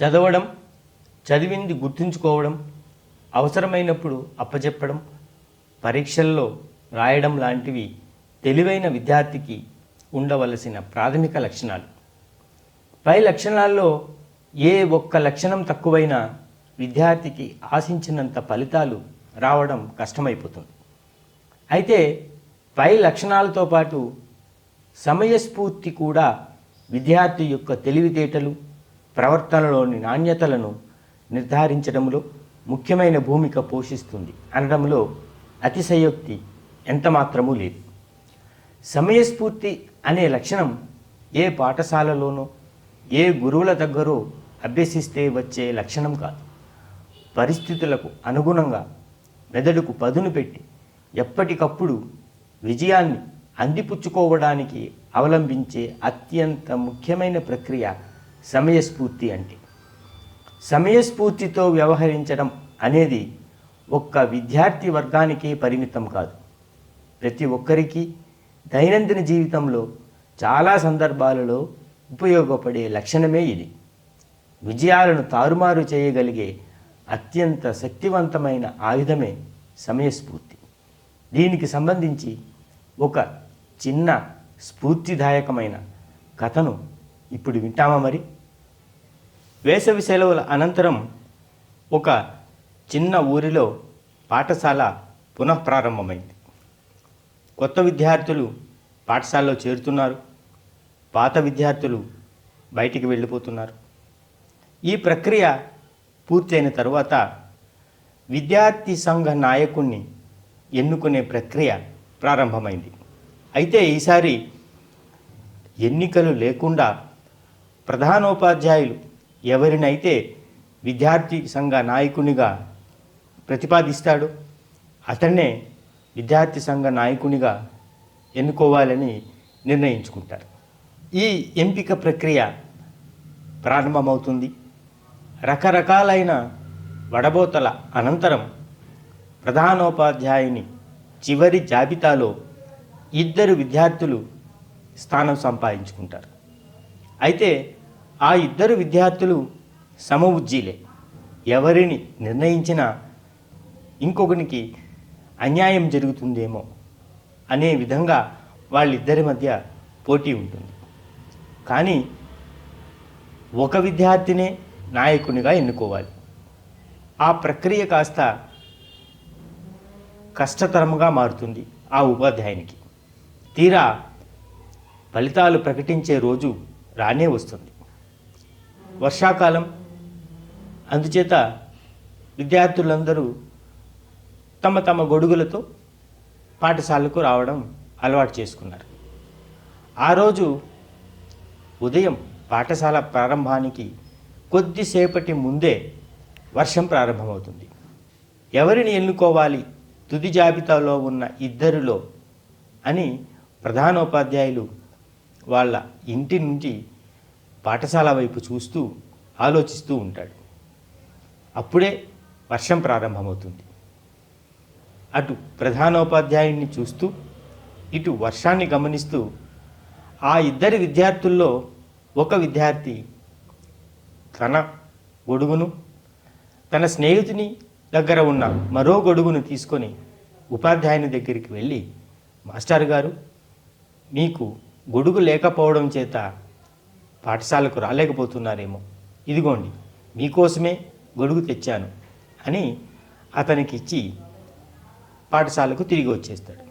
చదవడం చదివింది గుర్తుంచుకోవడం అవసరమైనప్పుడు అప్పచెప్పడం పరీక్షల్లో రాయడం లాంటివి తెలివైన విద్యార్థికి ఉండవలసిన ప్రాథమిక లక్షణాలు. పై లక్షణాల్లో ఏ ఒక్క లక్షణం తక్కువైనా విద్యార్థికి ఆశించినంత ఫలితాలు రావడం కష్టమైపోతుంది. అయితే పై లక్షణాలతో పాటు సమయస్ఫూర్తి కూడా విద్యార్థి యొక్క తెలివితేటలు ప్రవర్తనలోని నాణ్యతలను నిర్ధారించడంలో ముఖ్యమైన భూమిక పోషిస్తుంది అనడంలో అతిశయోక్తి ఎంత మాత్రమూ లేదు. సమయస్ఫూర్తి అనే లక్షణం ఏ పాఠశాలలోనో ఏ గురువుల దగ్గరో అభ్యసిస్తే వచ్చే లక్షణం కాదు. పరిస్థితులకు అనుగుణంగా మెదడుకు పదును పెట్టి ఎప్పటికప్పుడు విజయాన్ని అందిపుచ్చుకోవడానికి అవలంబించే అత్యంత ముఖ్యమైన ప్రక్రియ సమయస్ఫూర్తి అంటే. సమయస్ఫూర్తితో వ్యవహరించడం అనేది ఒక్క విద్యార్థి వర్గానికే పరిమితం కాదు. ప్రతి ఒక్కరికి దైనందిన జీవితంలో చాలా సందర్భాలలో ఉపయోగపడే లక్షణమే ఇది. విజయాలను తారుమారు చేయగలిగే అత్యంత శక్తివంతమైన ఆయుధమే సమయస్ఫూర్తి. దీనికి సంబంధించి ఒక చిన్న స్ఫూర్తిదాయకమైన కథను ఇప్పుడు వింటామా మరి? వేసవి సెలవుల అనంతరం ఒక చిన్న ఊరిలో పాఠశాల పునఃప్రారంభమైంది. కొత్త విద్యార్థులు పాఠశాలలో చేరుతున్నారు. పాత విద్యార్థులు బయటికి వెళ్ళిపోతున్నారు. ఈ ప్రక్రియ పూర్తయిన తర్వాత విద్యార్థి సంఘ నాయకుణ్ణి ఎన్నుకునే ప్రక్రియ ప్రారంభమైంది. అయితే ఈసారి ఎన్నికలు లేకుండా ప్రధానోపాధ్యాయులు ఎవరినైతే విద్యార్థి సంఘ నాయకునిగా ప్రతిపాదిస్తాడో అతన్నే విద్యార్థి సంఘ నాయకునిగా ఎన్నుకోవాలని నిర్ణయించుకుంటారు. ఈ ఎంపిక ప్రక్రియ ప్రారంభమవుతుంది. రకరకాలైన వడబోతల అనంతరం ప్రధానోపాధ్యాయుని చివరి జాబితాలో ఇద్దరు విద్యార్థులు స్థానం సంపాదించుకుంటారు. అయితే ఆ ఇద్దరు విద్యార్థులు సమవుజ్జీలే ఎవరిని నిర్ణయించినా ఇంకొకరికి అన్యాయం జరుగుతుందేమో అనే విధంగా వాళ్ళిద్దరి మధ్య పోటీ ఉంటుంది. కానీ ఒక విద్యార్థినే నాయకునిగా ఎన్నుకోవాలి. ఆ ప్రక్రియ కాస్త కష్టతరముగా మారుతుంది ఆ ఉపాధ్యాయునికి. తీరా ఫలితాలు ప్రకటించే రోజు రానే వస్తుంది. వర్షాకాలం అందుచేత విద్యార్థులందరూ తమ తమ గొడుగులతో పాఠశాలకు రావడం అలవాటు చేసుకున్నారు. ఆ రోజు ఉదయం పాఠశాల ప్రారంభానికి కొద్దిసేపటి ముందే వర్షం ప్రారంభమవుతుంది. ఎవరిని ఎన్నుకోవాలి? తుది జాబితాలో ఉన్న ఇద్దరిలో అని ప్రధానోపాధ్యాయులు వాళ్ళ ఇంటి నుండి పాఠశాల వైపు చూస్తూ ఆలోచిస్తూ ఉంటాడు. అప్పుడే వర్షం ప్రారంభమవుతుంది. అటు ప్రధానోపాధ్యాయుడిని చూస్తూ ఇటు వర్షాన్ని గమనిస్తూ ఆ ఇద్దరి విద్యార్థుల్లో ఒక విద్యార్థి తన గొడుగును తన స్నేహితుని దగ్గర ఉన్న మరో గొడుగును తీసుకొని ఉపాధ్యాయుని దగ్గరికి వెళ్ళి మాస్టర్ గారు మీకు గొడుగు లేకపోవడం చేత పాఠశాలకు రాలేకపోతున్నారేమో. ఇదిగోండి మీకోసమే గొడుగు తెచ్చాను అని అతనికి ఇచ్చి పాఠశాలకు తిరిగి వచ్చేస్తాడు.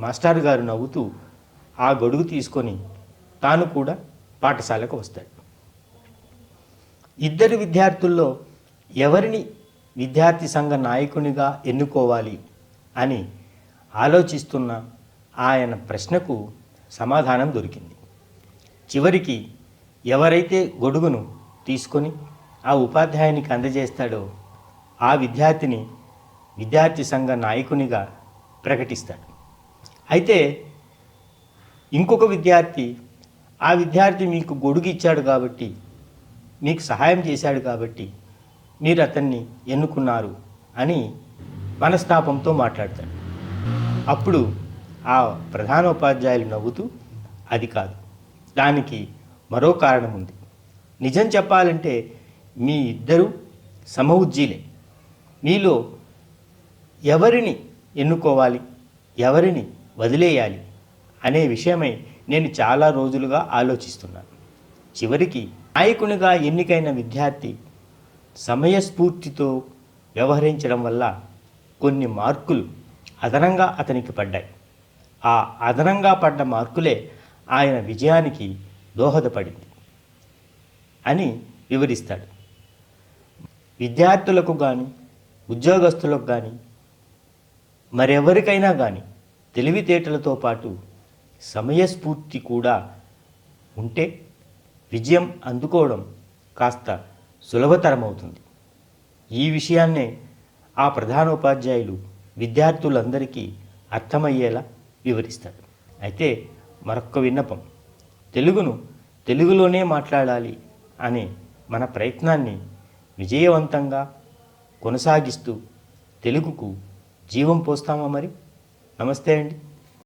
మాస్టర్ గారు నవ్వుతూ ఆ గొడుగు తీసుకొని తాను కూడా పాఠశాలకు వస్తాడు. ఇద్దరు విద్యార్థుల్లో ఎవరిని విద్యార్థి సంఘ నాయకునిగా ఎన్నుకోవాలి అని ఆలోచిస్తున్న ఆయన ప్రశ్నకు సమాధానం దొరికింది. చివరికి ఎవరైతే గొడుగును తీసుకొని ఆ ఉపాధ్యాయునికి అందజేస్తాడో ఆ విద్యార్థిని విద్యార్థి సంఘ నాయకునిగా ప్రకటిస్తాడు. అయితే ఇంకొక విద్యార్థి ఆ విద్యార్థి మీకు గొడుగు ఇచ్చాడు కాబట్టి మీకు సహాయం చేశాడు కాబట్టి మీరు అతన్ని ఎన్నుకున్నారు అని మనస్తాపంతో మాట్లాడతాడు. అప్పుడు ఆ ప్రధానోపాధ్యాయులు నవ్వుతూ అది కాదు. దానికి మరో కారణం ఉంది. నిజం చెప్పాలంటే మీ ఇద్దరు సమవుజ్జీలే. మీలో ఎవరిని ఎన్నుకోవాలి ఎవరిని వదిలేయాలి అనే విషయమై నేను చాలా రోజులుగా ఆలోచిస్తున్నాను చివరికి నాయకునిగా ఎన్నికైన విద్యార్థి సమయస్ఫూర్తితో వ్యవహరించడం వల్ల కొన్ని మార్కులు అదనంగా అతనికి పడ్డాయి. ఆ అదనంగా పడ్డ మార్కులే ఆయన విజయానికి దోహదపడింది అని వివరిస్తాడు. విద్యార్థులకు కానీ ఉద్యోగస్తులకు కానీ మరెవరికైనా కానీ తెలివితేటలతో పాటు సమయస్ఫూర్తి కూడా ఉంటే విజయం అందుకోవడం కాస్త సులభతరమవుతుంది. ఈ విషయాన్నే ఆ ప్రధానోపాధ్యాయులు విద్యార్థులందరికీ అర్థమయ్యేలా వివరిస్తాడు. అయితే మరొక్క విన్నపం తెలుగును తెలుగులోనే మాట్లాడాలి అనే మన ప్రయత్నాన్ని విజయవంతంగా కొనసాగిస్తూ తెలుగుకు జీవం పోస్తామా మరి? నమస్తే అండి.